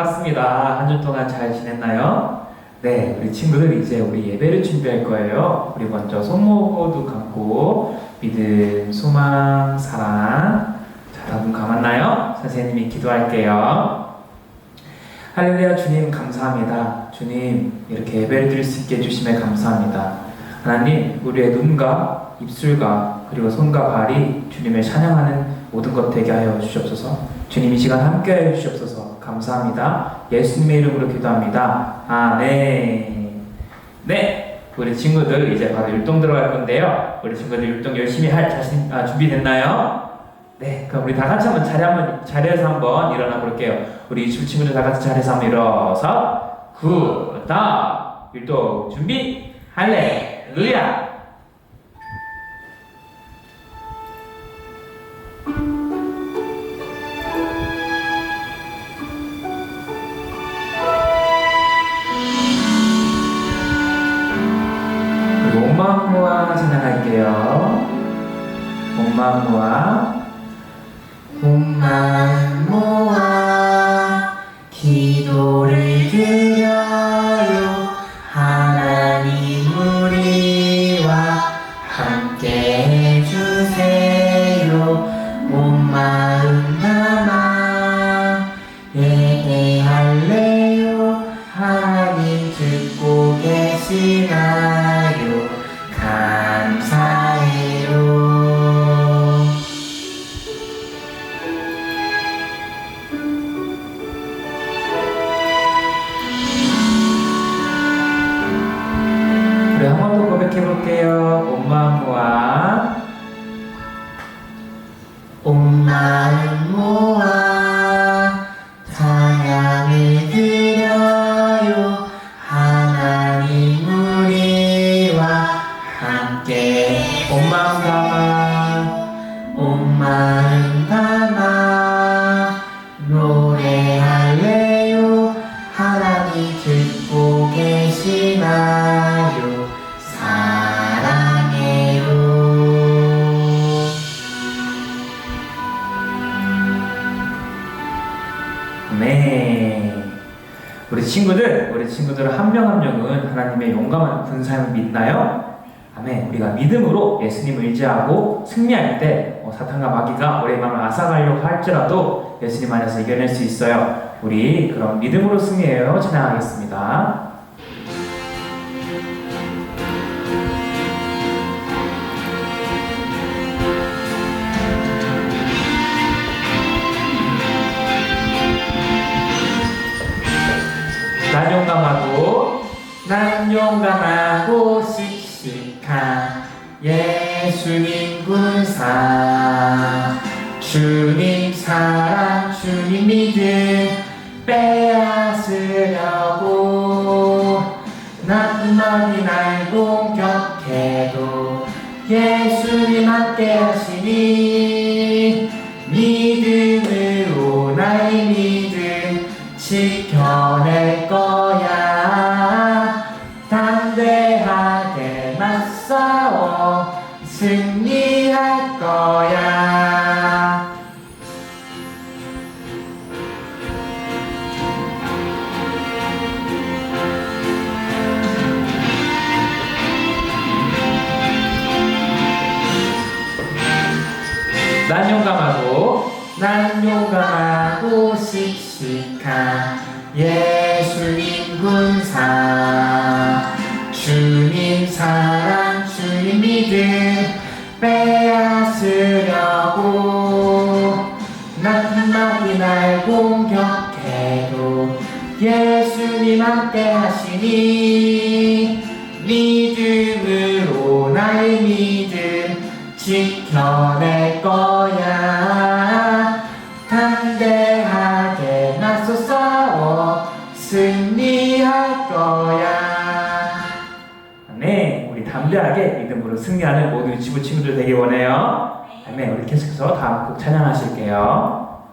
반갑습니다. 한 주 동안 잘 지냈나요? 네, 우리 친구들 이제 우리 예배를 준비할 거예요. 우리 먼저 손목도 감고 믿음, 소망, 사랑. 자, 다눈 감았나요? 선생님이 기도할게요. 할렐루야 주님 감사합니다. 주님 이렇게 예배를 드릴 수 있게 해주심에 감사합니다. 하나님 우리의 눈과 입술과 그리고 손과 발이 주님을 찬양하는 모든 것 되게 하여 주시옵소서. 주님 이 시간 함께 하여 주시옵소서. 감사합니다. 예수님의 이름으로 기도합니다. 아멘. 네, 우리 친구들 이제 바로 율동 들어갈 건데요. 우리 친구들 율동 열심히 할 자신 아, 준비됐나요? 네, 그럼 우리 다 같이 한번 자리 한번 자리에서 한번 일어나 볼게요. 우리 주 친구들 다 같이 자리에서 한번 일어서 구다 율동 준비 할렐루야. 친구들, 우리 친구들 한명한 명은 하나님의 용감한 군사임을 믿나요? 아멘. 우리가 믿음으로 예수님을 의지하고 승리할 때 어, 사탄과 마귀가 우리의 마음을 앗아가려고 할지라도 예수님 안에서 이겨낼 수 있어요. 우리 그럼 믿음으로 승리해요. 진행하겠습니다. 난 용감하고 난 용감하고 씩씩한 예수님 군사. 주님 사랑 주님 믿음 빼앗으려고 나만이 날 공격해도 예수님 함께 하시니 믿음으로 나의 믿음 지켜 씩씩한 예수님 군사. 주님 사랑 주님 믿음 빼앗으려고 나만이 날 공격해도 예수님 함께 하시니 믿음으로 나의 믿음 지켜낼 거야 믿음으로 승리하는 모든 유치부 친구들 되길 원해요. 네 우리 계속해서 다음 곡 찬양하실게요.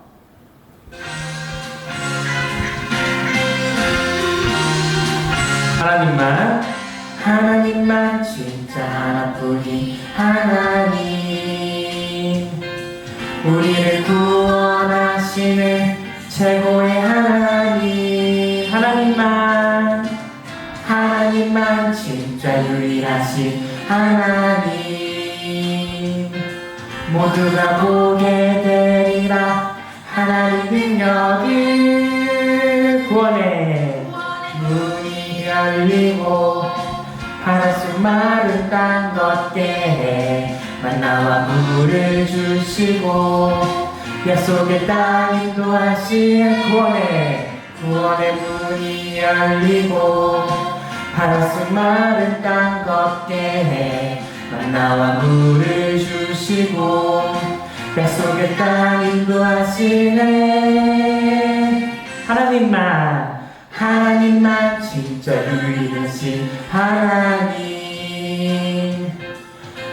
하나님만 하나님만 진짜 하나뿐인 하나님. 우리를 구원하시는 최고의 하나님. 하나님만 하나님만 진짜 유일하신 하나님 모두가 보게 되리라. 하나님 능력을 구원의 문이 열리고 바닷속 마른 땅 걷게 만나와 물을 주시고 약속의 땅 인도하신 구원의 구원의 문이 열리고 바닷속 마른 땅 걷게 해. 만나와 물을 주시고 약속의 땅 인도하시네. 하나님만 하나님만 진짜 유일하신 하나님.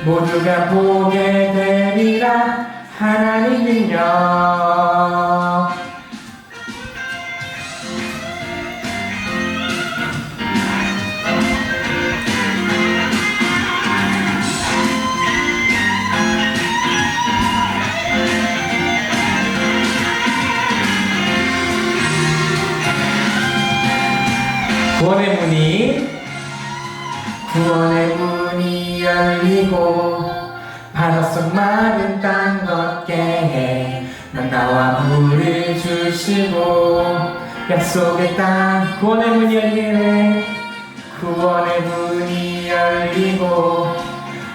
모두가 보게 되리라 하나님 능력 구원의 문이 구원의 문이 열리고 바닷속 마른 땅 걷게 해. 만나와 물을 주시고 약속의 땅. 구원의 문이 열리네. 구원의 문이 열리고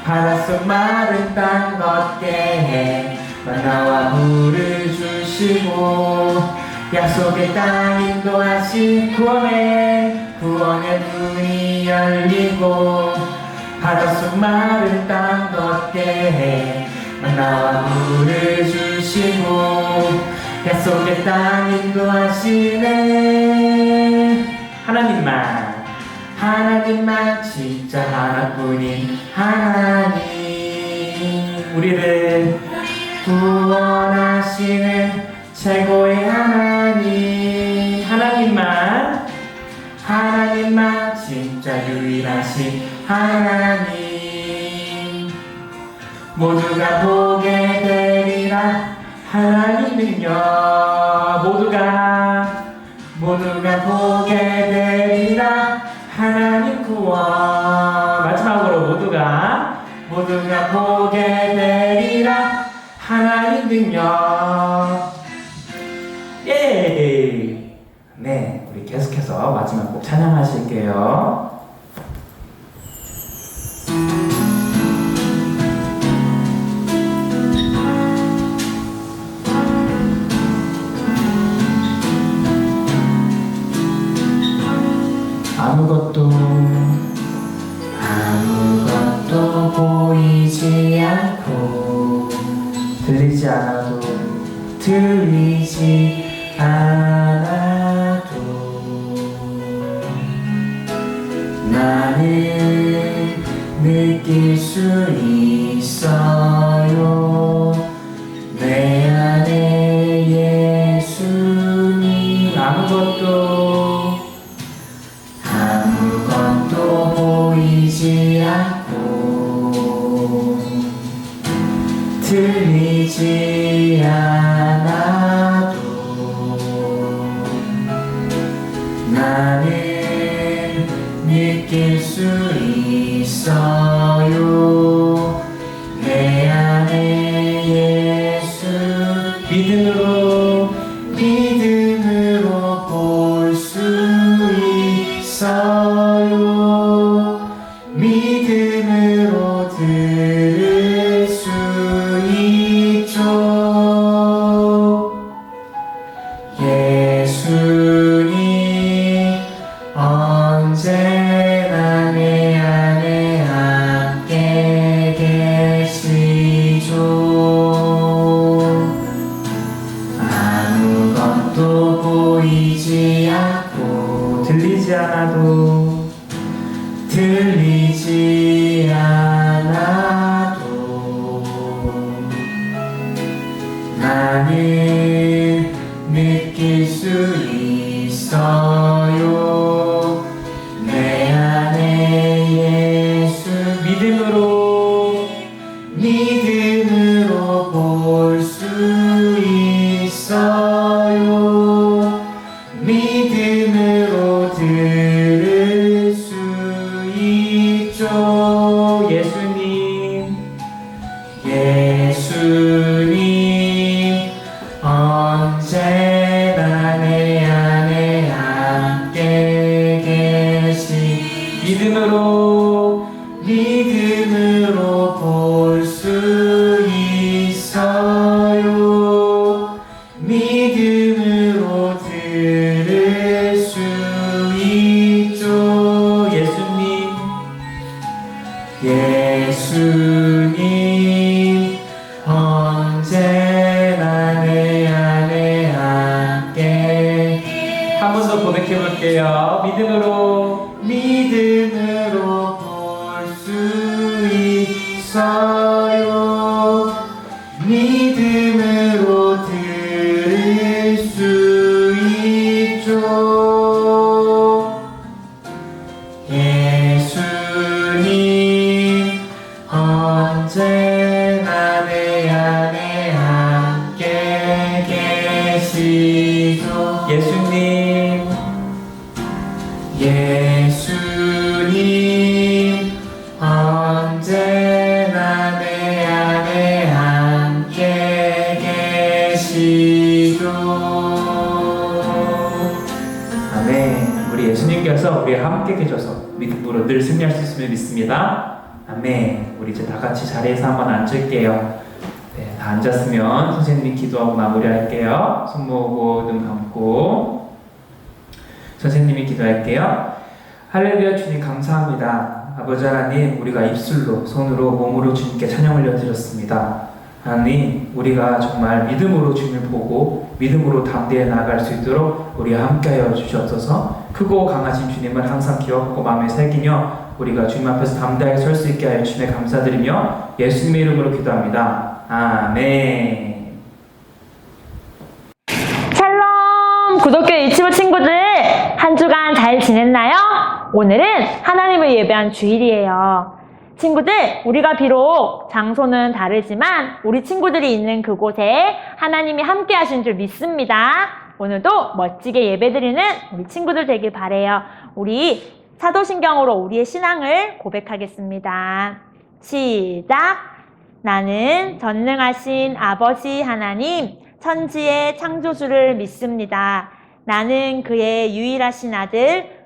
바닷속 마른 땅 걷게 해. 만나와 물을 주시고 약속의 땅 인도하신 구원의 구원의 문이 열리고 바닷속 마른 땅 걷게 해. 만나와 물을 주시고 약속의 땅 인도하시네. 하나님만 하나님만 진짜 하나뿐인 하나님. 우리를 구원하시는 최고의 하나님 진짜 유일하신 하나님. 모두가 보게 되리라. 하나님 능력 모두가 모두가 보게 되리라. 하나님 구원. 마지막으로 모두가 모두가 보게 되리라. 하나님 능력 예! 네, 우리 계속해서 마지막 곡 찬양하실게요. 아무것도 아무것도 보이지 않고 들리지 않아도 들리지 않아 느낄 수 믿음으로 들 감사합니다. 아버지 하나님 우리가 입술로 손으로 몸으로 주님께 찬양 올려드렸습니다. 하나님 우리가 정말 믿음으로 주님을 보고 믿음으로 담대해 나아갈 수 있도록 우리와 함께하여 주시옵소서 크고 강하신 주님을 항상 기억하고 마음에 새기며 우리가 주님 앞에서 담대하게 설 수 있게 하여 주님에 감사드리며 예수님의 이름으로 기도합니다. 아멘 샬롬 구독교회 유치부 친구들 한 주간 잘 지냈나요? 오늘은 하나님을 예배한 주일이에요. 친구들 우리가 비록 장소는 다르지만 우리 친구들이 있는 그곳에 하나님이 함께 하신 줄 믿습니다. 오늘도 멋지게 예배드리는 우리 친구들 되길 바래요. 우리 사도신경으로 우리의 신앙을 고백하겠습니다. 시작. 나는 전능하신 아버지 하나님, 천지의 창조주를 믿습니다. 나는 그의 유일하신 아들,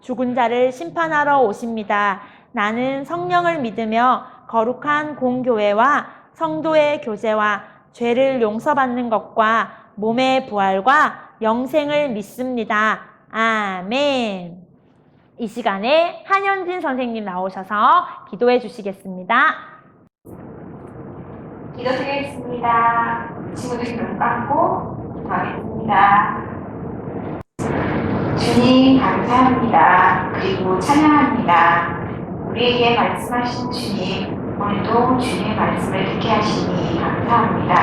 죽은 자를 심판하러 오십니다. 나는 성령을 믿으며 거룩한 공교회와 성도의 교제와 죄를 용서받는 것과 몸의 부활과 영생을 믿습니다. 아멘. 이 시간에 한현진 선생님 나오셔서 기도해 주시겠습니다. 기도드리겠습니다. 친구들 눈 감고 기도하겠습니다. 주님 감사합니다. 그리고 찬양합니다. 우리에게 말씀하신 주님, 오늘도 주님의 말씀을 듣게 하시니 감사합니다.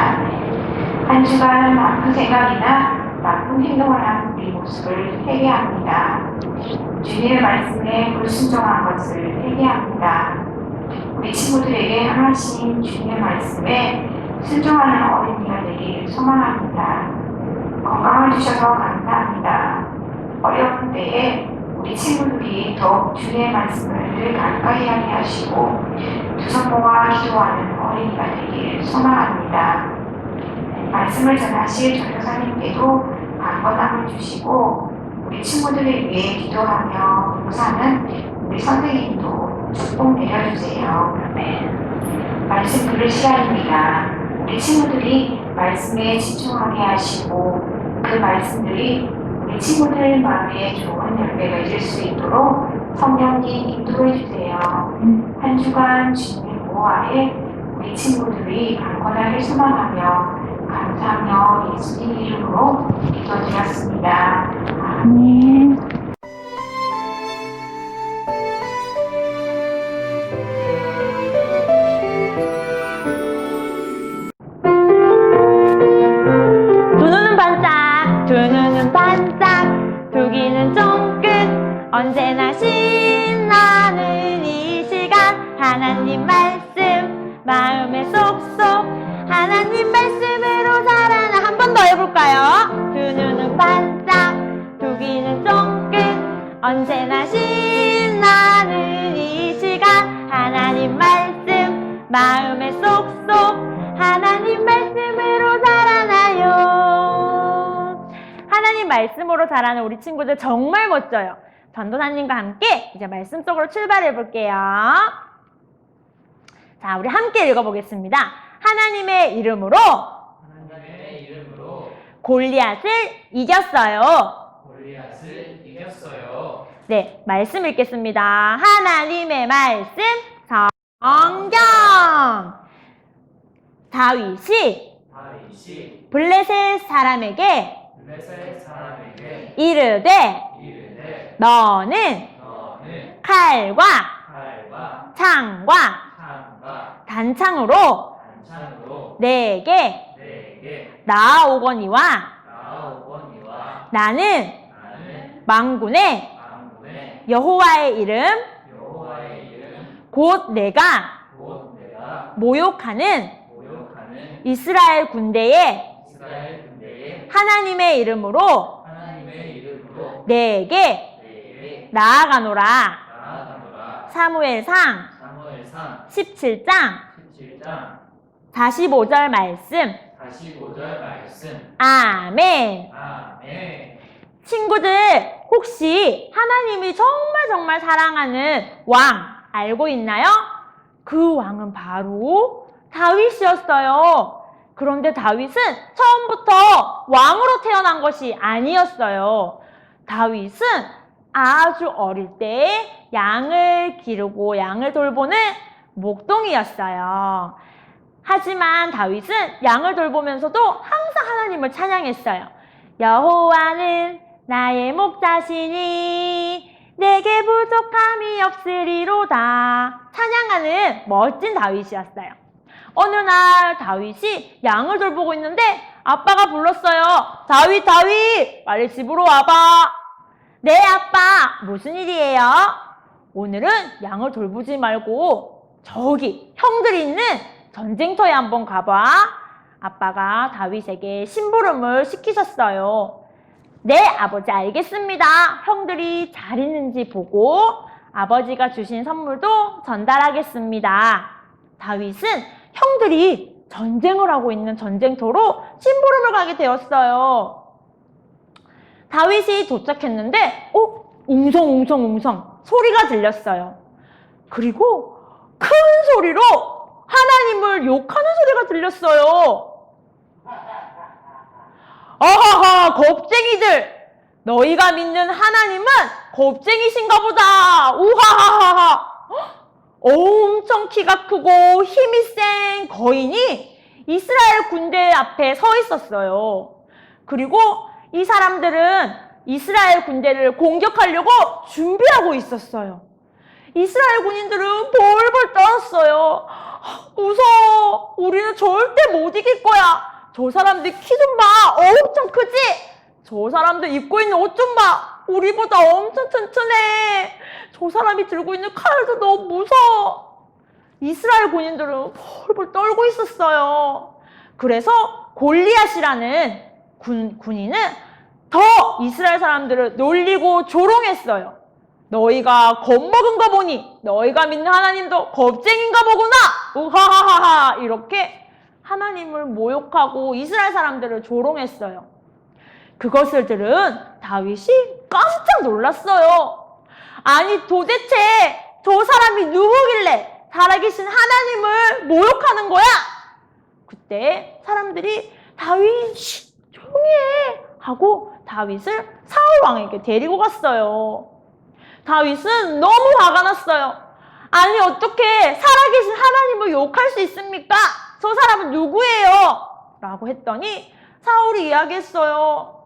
한 주간 나쁜 생각이나 나쁜 행동을 한 우리 모습을 회개합니다. 주님의 말씀에 불순종한 것을 회개합니다. 우리 친구들에게 하나씩 주님의 말씀에 순종하는 어린이가 되길 소망합니다. 건강을 주셔서 감사합니다. 어려운 때에 우리 친구들이 더욱 주님의 말씀을 늘 가까이 하게 하시고 두 손 모아 기도하는 어린이가 되길 소망합니다. 말씀을 전하실 전도사님께도 강건함을 주시고 우리 친구들을 위해 기도하며 봉사는 우리 선생님도 축복 내려주세요. 네. 말씀 들을 시간입니다. 우리 친구들이 말씀에 집중하게 하시고 그 말씀들이 친구들 마음에 좋은 열매가 있을 수 있도록 성령님 인도해 주세요. 한 주간 주님의 보호하에 우리 친구들이 강건하게 소망하며 감사하며 예수님 이름으로 기도드렸습니다. 아멘. 언제나 신나는 이 시간. 하나님 말씀 마음에 쏙쏙 하나님 말씀으로 살아나 한 번 더 해볼까요? 두 눈은 반짝 두 귀는 쫑긋. 언제나 신나는 이 시간. 하나님 말씀 마음에 쏙쏙 하나님 말씀으로 살아나요. 하나님 말씀으로 자라는 우리 친구들 정말 멋져요 전도사님과 함께 이제 말씀 속으로 출발해 볼게요 자 우리 함께 읽어보겠습니다 하나님의 이름으로 하나님의 이름으로 골리앗을 이겼어요 골리앗을 이겼어요. 네, 말씀 읽겠습니다. 하나님의 말씀 성경 다윗이 다윗이 블레셋 사람에게 블레셋 사람에게 이르되 이르되 너는 칼과 창과 단창으로 내게 나아오거니와 나는 망군의 여호와의 이름 곧 내가 모욕하는 이스라엘 군대의 하나님의 이름으로 내게 나아가노라. 사무엘상 사무엘상 17장 17장 45절 말씀. 45절 말씀. 아멘. 아멘. 친구들, 혹시 하나님이 정말 정말 사랑하는 왕 알고 있나요? 그 왕은 바로 다윗이었어요. 그런데 다윗은 처음부터 왕으로 태어난 것이 아니었어요. 다윗은 아주 어릴 때 양을 기르고 양을 돌보는 목동이었어요. 하지만 다윗은 양을 돌보면서도 항상 하나님을 찬양했어요. 여호와는 나의 목자시니 내게 부족함이 없으리로다. 찬양하는 멋진 다윗이었어요. 어느 날 다윗이 양을 돌보고 있는데 아빠가 불렀어요. 다윗, 다윗, 빨리 집으로 와봐. 네, 아빠, 무슨 일이에요? 오늘은 양을 돌보지 말고 저기 형들이 있는 전쟁터에 한번 가봐. 아빠가 다윗에게 심부름을 시키셨어요. 네, 아버지 알겠습니다. 형들이 잘 있는지 보고 아버지가 주신 선물도 전달하겠습니다. 다윗은 형들이 전쟁을 하고 있는 전쟁터로 심부름을 가게 되었어요. 다윗이 도착했는데, 어? 웅성웅성웅성 소리가 들렸어요. 그리고 큰 소리로 하나님을 욕하는 소리가 들렸어요. 아하하, 겁쟁이들! 너희가 믿는 하나님은 겁쟁이신가 보다! 우하하하하! 헉, 엄청 키가 크고 힘이 센 거인이 이스라엘 군대 앞에 서 있었어요. 그리고 이 사람들은 이스라엘 군대를 공격하려고 준비하고 있었어요. 이스라엘 군인들은 벌벌 떨었어요. 무서워. 우리는 절대 못 이길 거야. 저 사람들 키 좀 봐. 엄청 크지? 저 사람들 입고 있는 옷 좀 봐. 우리보다 엄청 튼튼해. 저 사람이 들고 있는 칼도 너무 무서워. 이스라엘 군인들은 벌벌 떨고 있었어요. 그래서 골리앗이라는 군, 군인은 더 이스라엘 사람들을 놀리고 조롱했어요. 너희가 겁먹은 거 보니 너희가 믿는 하나님도 겁쟁인가 보구나. 우하하하하 이렇게 하나님을 모욕하고 이스라엘 사람들을 조롱했어요. 그것을 들은 다윗이 깜짝 놀랐어요. 아니 도대체 저 사람이 누구길래 살아계신 하나님을 모욕하는 거야? 그때 사람들이 다윗 쉿, 조용히 해 하고 다윗을 사울 왕에게 데리고 갔어요. 다윗은 너무 화가 났어요. 아니 어떻게 살아계신 하나님을 욕할 수 있습니까? 저 사람은 누구예요? 라고 했더니 사울이 이야기했어요.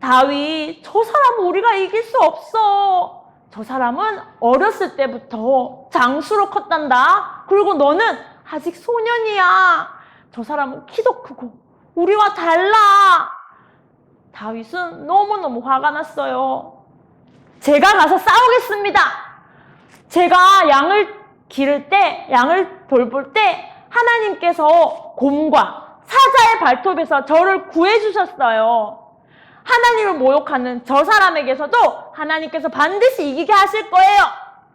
다윗, 저 사람은 우리가 이길 수 없어. 저 사람은 어렸을 때부터 장수로 컸단다. 그리고 너는 아직 소년이야. 저 사람은 키도 크고 우리와 달라. 다윗은 너무너무 화가 났어요. 제가 가서 싸우겠습니다. 제가 양을 기를 때, 양을 돌볼 때 하나님께서 곰과 사자의 발톱에서 저를 구해주셨어요. 하나님을 모욕하는 저 사람에게서도 하나님께서 반드시 이기게 하실 거예요.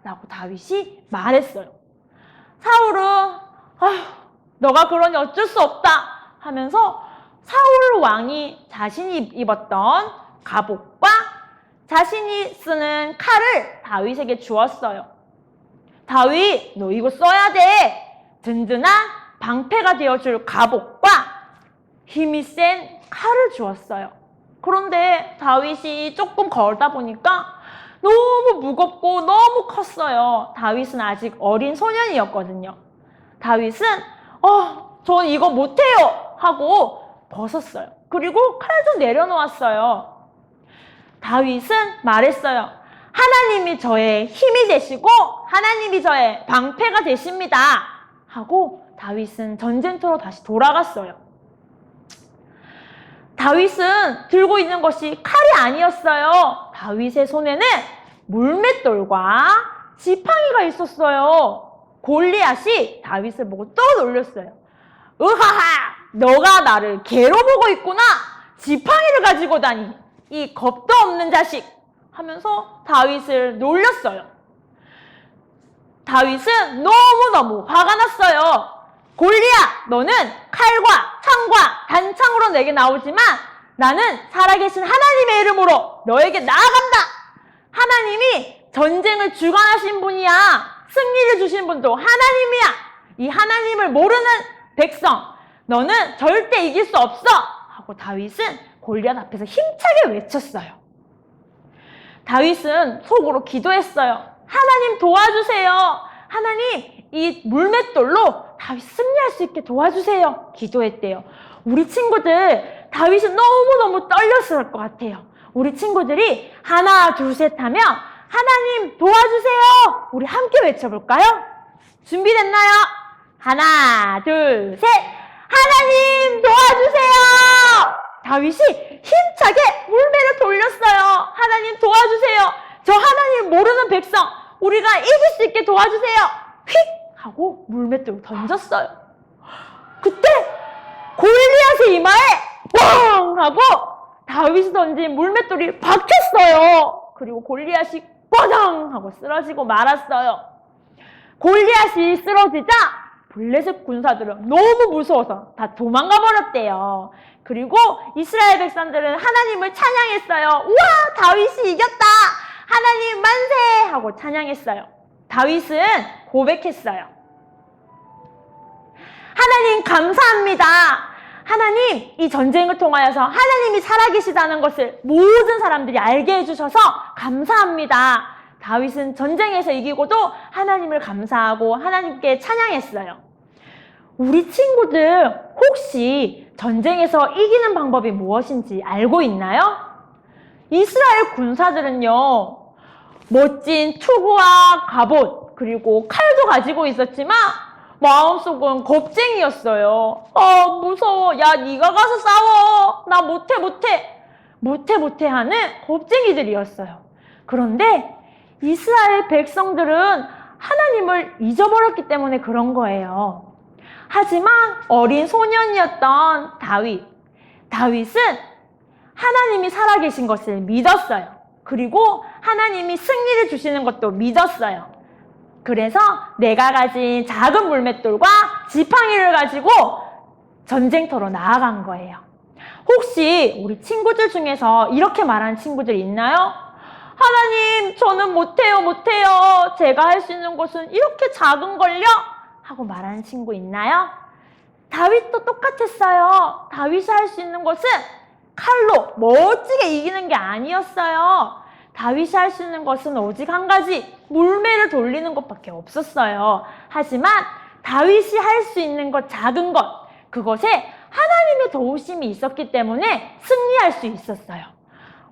라고 다윗이 말했어요. 사울은, 아휴, 너가 그러니 어쩔 수 없다 하면서 사울 왕이 자신이 입었던 갑옷과 자신이 쓰는 칼을 다윗에게 주었어요. 다윗, 너 이거 써야 돼. 든든한 방패가 되어줄 갑옷과 힘이 센 칼을 주었어요. 그런데 다윗이 조금 걸다 보니까 너무 무겁고 너무 컸어요. 다윗은 아직 어린 소년이었거든요. 다윗은 어, 전 이거 못해요 하고 벗었어요. 그리고 칼도 내려놓았어요. 다윗은 말했어요. 하나님이 저의 힘이 되시고 하나님이 저의 방패가 되십니다. 하고 다윗은 전쟁터로 다시 돌아갔어요. 다윗은 들고 있는 것이 칼이 아니었어요. 다윗의 손에는 물맷돌과 지팡이가 있었어요. 골리앗이 다윗을 보고 또 놀렸어요. 으하하! 너가 나를 개로 보고 있구나! 지팡이를 가지고 다니! 이 겁도 없는 자식! 하면서 다윗을 놀렸어요. 다윗은 너무너무 화가 났어요. 골리앗, 너는 칼과 창과 단창으로 내게 나오지만 나는 살아계신 하나님의 이름으로 너에게 나아간다. 하나님이 전쟁을 주관하신 분이야. 승리를 주신 분도 하나님이야. 이 하나님을 모르는 백성, 너는 절대 이길 수 없어. 하고 다윗은 골리앗 앞에서 힘차게 외쳤어요. 다윗은 속으로 기도했어요. 하나님 도와주세요. 하나님 이 물맷돌로 다윗 승리할 수 있게 도와주세요. 기도했대요. 우리 친구들 다윗은 너무너무 떨렸을 것 같아요. 우리 친구들이 하나 둘 셋 하면 하나님 도와주세요. 우리 함께 외쳐볼까요? 준비됐나요? 하나 둘 셋. 하나님 도와주세요. 다윗이 힘차게 물매를 돌렸어요. 하나님 도와주세요. 저 하나님 모르는 백성 우리가 이길 수 있게 도와주세요. 휙 하고 물맷돌 던졌어요. 그때 골리앗의 이마에 꽝 하고 다윗이 던진 물맷돌이 박혔어요. 그리고 골리앗이 꽝 하고 쓰러지고 말았어요. 골리앗이 쓰러지자 블레셋 군사들은 너무 무서워서 다 도망가 버렸대요. 그리고 이스라엘 백성들은 하나님을 찬양했어요. 우와, 다윗이 이겼다! 하나님 만세! 하고 찬양했어요. 다윗은 고백했어요. 하나님 감사합니다. 하나님 이 전쟁을 통하여서 하나님이 살아계시다는 것을 모든 사람들이 알게 해주셔서 감사합니다. 다윗은 전쟁에서 이기고도 하나님을 감사하고 하나님께 찬양했어요. 우리 친구들 혹시 전쟁에서 이기는 방법이 무엇인지 알고 있나요? 이스라엘 군사들은요, 멋진 투구와 갑옷, 그리고 칼도 가지고 있었지만, 마음속은 겁쟁이였어요. 아, 무서워. 야, 네가 가서 싸워. 나 못해, 못해. 못해, 못해 하는 겁쟁이들이었어요. 그런데 이스라엘 백성들은 하나님을 잊어버렸기 때문에 그런 거예요. 하지만 어린 소년이었던 다윗. 다윗은 하나님이 살아계신 것을 믿었어요. 그리고 하나님이 승리를 주시는 것도 믿었어요. 그래서 내가 가진 작은 물맷돌과 지팡이를 가지고 전쟁터로 나아간 거예요. 혹시 우리 친구들 중에서 이렇게 말하는 친구들 있나요? 하나님, 저는 못해요, 못해요. 제가 할 수 있는 것은 이렇게 작은 걸요? 하고 말하는 친구 있나요? 다윗도 똑같았어요. 다윗이 할 수 있는 것은 칼로 멋지게 이기는 게 아니었어요. 다윗이 할 수 있는 것은 오직 한 가지 물매를 돌리는 것밖에 없었어요. 하지만 다윗이 할 수 있는 것 작은 것 그것에 하나님의 도우심이 있었기 때문에 승리할 수 있었어요.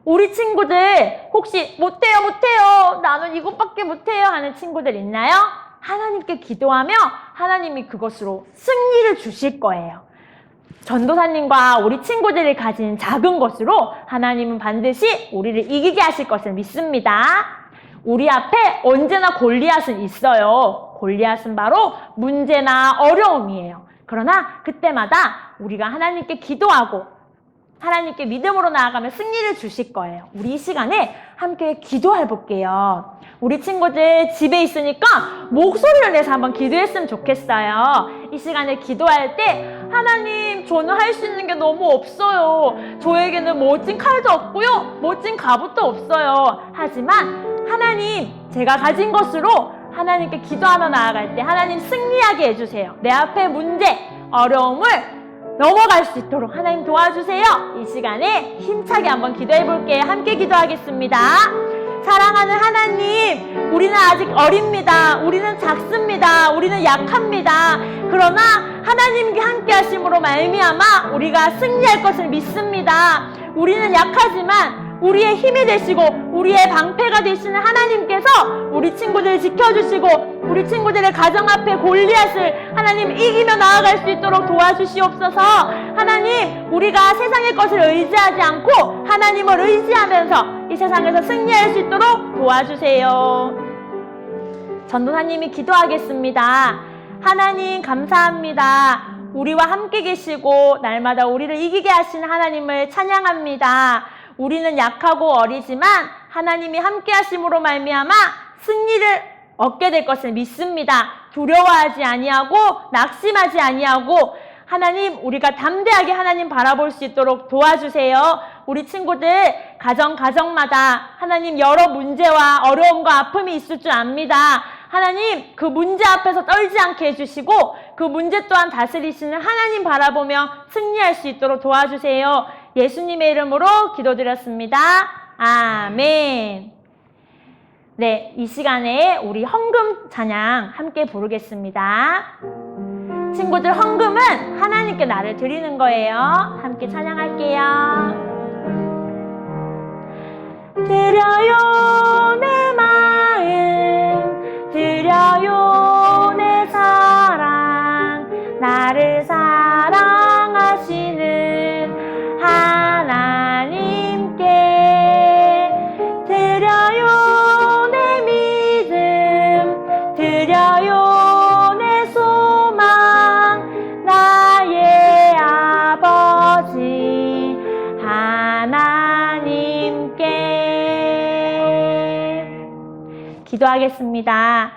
우리 친구들 혹시 못해요 못해요 나는 이것밖에 못해요 하는 친구들 있나요? 하나님께 기도하며 하나님이 그것으로 승리를 주실 거예요. 전도사님과 우리 친구들이 가진 작은 것으로 하나님은 반드시 우리를 이기게 하실 것을 믿습니다. 우리 앞에 언제나 골리앗은 있어요. 골리앗은 바로 문제나 어려움이에요. 그러나 그때마다 우리가 하나님께 기도하고 하나님께 믿음으로 나아가면 승리를 주실 거예요. 우리 이 시간에 함께 기도해 볼게요. 우리 친구들 집에 있으니까 목소리를 내서 한번 기도했으면 좋겠어요. 이 시간에 기도할 때 하나님 저는 할 수 있는 게 너무 없어요. 저에게는 멋진 칼도 없고요. 멋진 갑옷도 없어요. 하지만 하나님 제가 가진 것으로 하나님께 기도하며 나아갈 때 하나님 승리하게 해주세요. 내 앞에 문제, 어려움을 넘어갈 수 있도록 하나님 도와주세요. 이 시간에 힘차게 한번 기도해 볼게요. 함께 기도하겠습니다. 우리는 아직 어립니다. 우리는 작습니다. 우리는 약합니다. 그러나 하나님께 함께 하심으로 말미암아 우리가 승리할 것을 믿습니다. 우리는 약하지만 우리의 힘이 되시고 우리의 방패가 되시는 하나님께서 우리 친구들을 지켜주시고 우리 친구들의 가정 앞에 골리앗을 하나님 이기며 나아갈 수 있도록 도와주시옵소서 하나님 우리가 세상의 것을 의지하지 않고 하나님을 의지하면서 이 세상에서 승리할 수 있도록 도와주세요 전도사님이 기도하겠습니다 하나님 감사합니다 우리와 함께 계시고 날마다 우리를 이기게 하시는 하나님을 찬양합니다 우리는 약하고 어리지만 하나님이 함께 하심으로 말미암아 승리를 얻게 될 것을 믿습니다. 두려워하지 아니하고 낙심하지 아니하고 하나님 우리가 담대하게 하나님 바라볼 수 있도록 도와주세요. 우리 친구들 가정 가정마다 하나님 여러 문제와 어려움과 아픔이 있을 줄 압니다. 하나님 그 문제 앞에서 떨지 않게 해주시고 그 문제 또한 다스리시는 하나님 바라보며 승리할 수 있도록 도와주세요. 예수님의 이름으로 기도드렸습니다. 아멘. 네, 이 시간에 우리 헌금 찬양 함께 부르겠습니다. 친구들 헌금은 하나님께 나를 드리는 거예요. 함께 찬양할게요. 드려요 기도하겠습니다.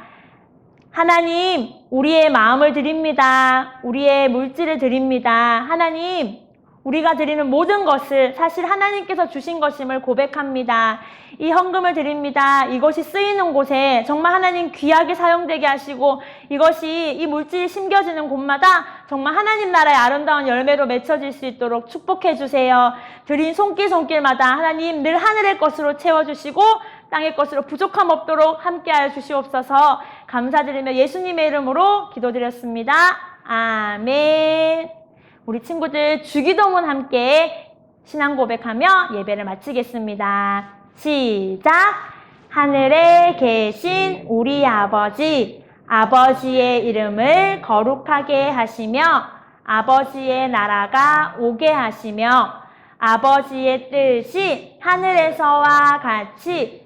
하나님, 우리의 마음을 드립니다. 우리의 물질을 드립니다. 하나님, 우리가 드리는 모든 것을 사실 하나님께서 주신 것임을 고백합니다. 이 헌금을 드립니다. 이것이 쓰이는 곳에 정말 하나님 귀하게 사용되게 하시고 이것이 이 물질이 심겨지는 곳마다 정말 하나님 나라의 아름다운 열매로 맺혀질 수 있도록 축복해 주세요. 드린 손길 손길마다 하나님 늘 하늘의 것으로 채워주시고 땅의 것으로 부족함 없도록 함께하여 주시옵소서 감사드리며 예수님의 이름으로 기도드렸습니다. 아멘. 우리 친구들 주기도문 함께 신앙 고백하며 예배를 마치겠습니다. 시작! 하늘에 계신 우리 아버지, 아버지의 이름을 거룩하게 하시며 아버지의 나라가 오게 하시며 아버지의 뜻이 하늘에서와 같이